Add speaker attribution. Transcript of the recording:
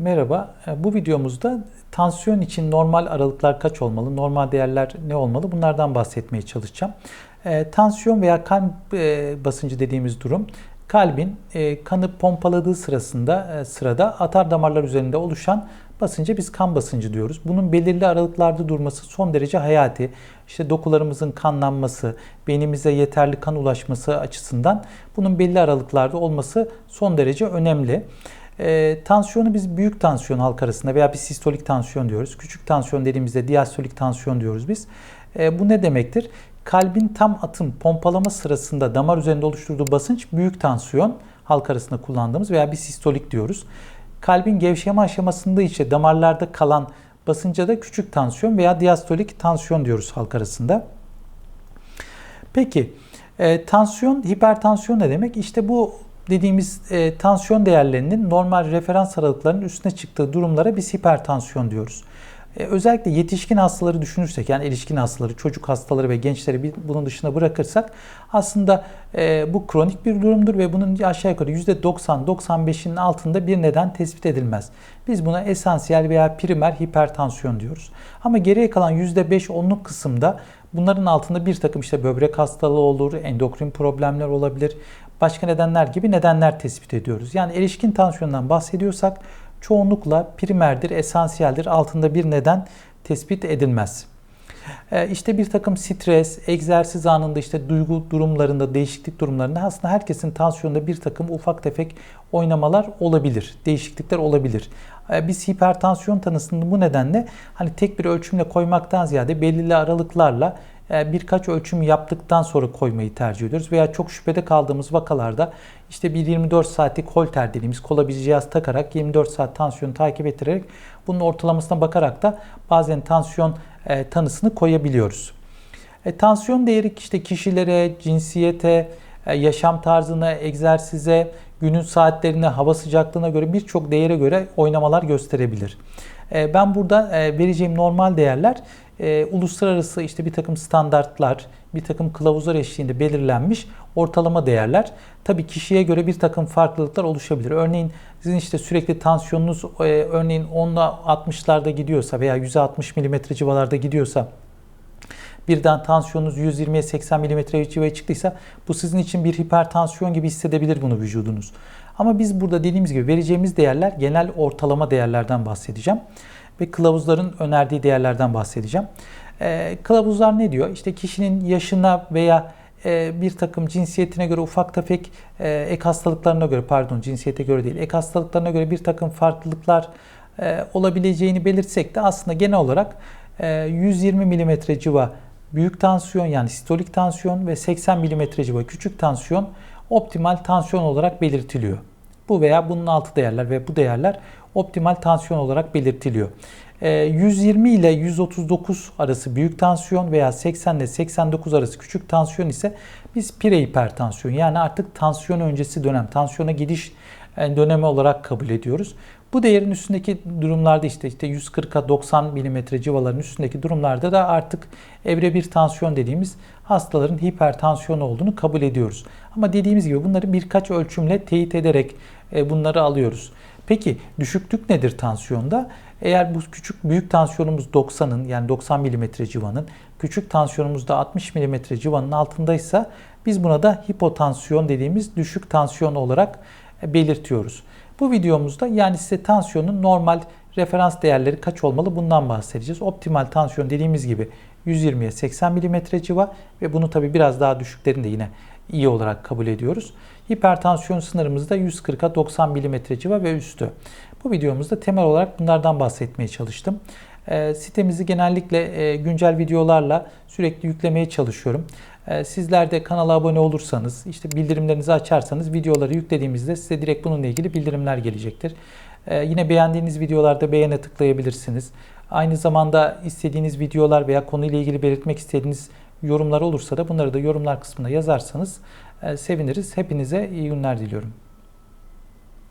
Speaker 1: Merhaba. E, Bu videomuzda tansiyon için normal aralıklar kaç olmalı, normal değerler ne olmalı bunlardan bahsetmeye çalışacağım. E, Tansiyon veya kalp e, basıncı dediğimiz durum kalbin e, kanı pompaladığı sırasında e, sırada atar damarlar üzerinde oluşan basınca biz kan basıncı diyoruz. Bunun belirli aralıklarda durması son derece hayati. İşte dokularımızın kanlanması, beynimize yeterli kan ulaşması açısından bunun belli aralıklarda olması son derece önemli. E, tansiyonu biz büyük tansiyon halk arasında veya bir sistolik tansiyon diyoruz. Küçük tansiyon dediğimizde diastolik tansiyon diyoruz biz. E, bu ne demektir? Kalbin tam atım pompalama sırasında damar üzerinde oluşturduğu basınç büyük tansiyon halk arasında kullandığımız veya bir sistolik diyoruz. Kalbin gevşeme aşamasında ise damarlarda kalan basınca da küçük tansiyon veya diastolik tansiyon diyoruz halk arasında. Peki e, tansiyon, hipertansiyon ne demek? İşte bu dediğimiz e, tansiyon değerlerinin normal referans aralıklarının üstüne çıktığı durumlara biz hipertansiyon diyoruz. E, özellikle yetişkin hastaları düşünürsek yani erişkin hastaları, çocuk hastaları ve gençleri bunun dışına bırakırsak aslında e, bu kronik bir durumdur ve bunun aşağı yukarı %90-95'in altında bir neden tespit edilmez. Biz buna esansiyel veya primer hipertansiyon diyoruz. Ama geriye kalan %5-10'luk kısımda bunların altında bir takım işte böbrek hastalığı olur, endokrin problemler olabilir, başka nedenler gibi nedenler tespit ediyoruz. Yani erişkin tansiyondan bahsediyorsak çoğunlukla primerdir, esansiyeldir. Altında bir neden tespit edilmez. Ee, işte bir takım stres, egzersiz anında işte duygu durumlarında, değişiklik durumlarında aslında herkesin tansiyonunda bir takım ufak tefek oynamalar olabilir, değişiklikler olabilir. Ee, biz hipertansiyon tanısını bu nedenle hani tek bir ölçümle koymaktan ziyade belirli aralıklarla birkaç ölçüm yaptıktan sonra koymayı tercih ediyoruz. Veya çok şüphede kaldığımız vakalarda işte bir 24 saatlik holter dediğimiz kola bir cihaz takarak 24 saat tansiyonu takip ettirerek bunun ortalamasına bakarak da bazen tansiyon e, tanısını koyabiliyoruz. E, tansiyon değeri işte kişilere, cinsiyete, e, yaşam tarzına, egzersize, günün saatlerine, hava sıcaklığına göre birçok değere göre oynamalar gösterebilir. E, ben burada e, vereceğim normal değerler e, uluslararası işte bir takım standartlar, bir takım kılavuzlar eşliğinde belirlenmiş ortalama değerler. Tabii kişiye göre bir takım farklılıklar oluşabilir. Örneğin sizin işte sürekli tansiyonunuz e, örneğin 10'la 60'larda gidiyorsa veya 160 mm civarlarda gidiyorsa birden tansiyonunuz 120'ye 80 mm civarı çıktıysa bu sizin için bir hipertansiyon gibi hissedebilir bunu vücudunuz. Ama biz burada dediğimiz gibi vereceğimiz değerler genel ortalama değerlerden bahsedeceğim ve kılavuzların önerdiği değerlerden bahsedeceğim. E, kılavuzlar ne diyor? İşte kişinin yaşına veya e, bir takım cinsiyetine göre ufak tefek e, ek hastalıklarına göre pardon cinsiyete göre değil ek hastalıklarına göre bir takım farklılıklar e, olabileceğini belirtsek de aslında genel olarak e, 120 mm civa büyük tansiyon yani sistolik tansiyon ve 80 mm civa küçük tansiyon optimal tansiyon olarak belirtiliyor. Bu veya bunun altı değerler ve bu değerler optimal tansiyon olarak belirtiliyor. 120 ee, ile 139 arası büyük tansiyon veya 80 ile 89 arası küçük tansiyon ise biz prehipertansiyon yani artık tansiyon öncesi dönem, tansiyona gidiş e, dönemi olarak kabul ediyoruz. Bu değerin üstündeki durumlarda işte işte 140'a 90 mm civaların üstündeki durumlarda da artık evre bir tansiyon dediğimiz hastaların hipertansiyon olduğunu kabul ediyoruz. Ama dediğimiz gibi bunları birkaç ölçümle teyit ederek e, bunları alıyoruz. Peki düşüklük nedir tansiyonda? Eğer bu küçük büyük tansiyonumuz 90'ın yani 90 mm civanın, küçük tansiyonumuz da 60 mm civanın altındaysa biz buna da hipotansiyon dediğimiz düşük tansiyon olarak e, belirtiyoruz. Bu videomuzda yani size tansiyonun normal referans değerleri kaç olmalı bundan bahsedeceğiz. Optimal tansiyon dediğimiz gibi 120'ye 80 mm civa ve bunu tabi biraz daha düşüklerini de yine iyi olarak kabul ediyoruz. Hipertansiyon sınırımız da 140'a 90 mm civa ve üstü. Bu videomuzda temel olarak bunlardan bahsetmeye çalıştım. E, sitemizi genellikle e, güncel videolarla sürekli yüklemeye çalışıyorum. E, sizler de kanala abone olursanız, işte bildirimlerinizi açarsanız videoları yüklediğimizde size direkt bununla ilgili bildirimler gelecektir. E, yine beğendiğiniz videolarda beğene tıklayabilirsiniz. Aynı zamanda istediğiniz videolar veya konuyla ilgili belirtmek istediğiniz yorumlar olursa da bunları da yorumlar kısmına yazarsanız e, seviniriz. Hepinize iyi günler diliyorum.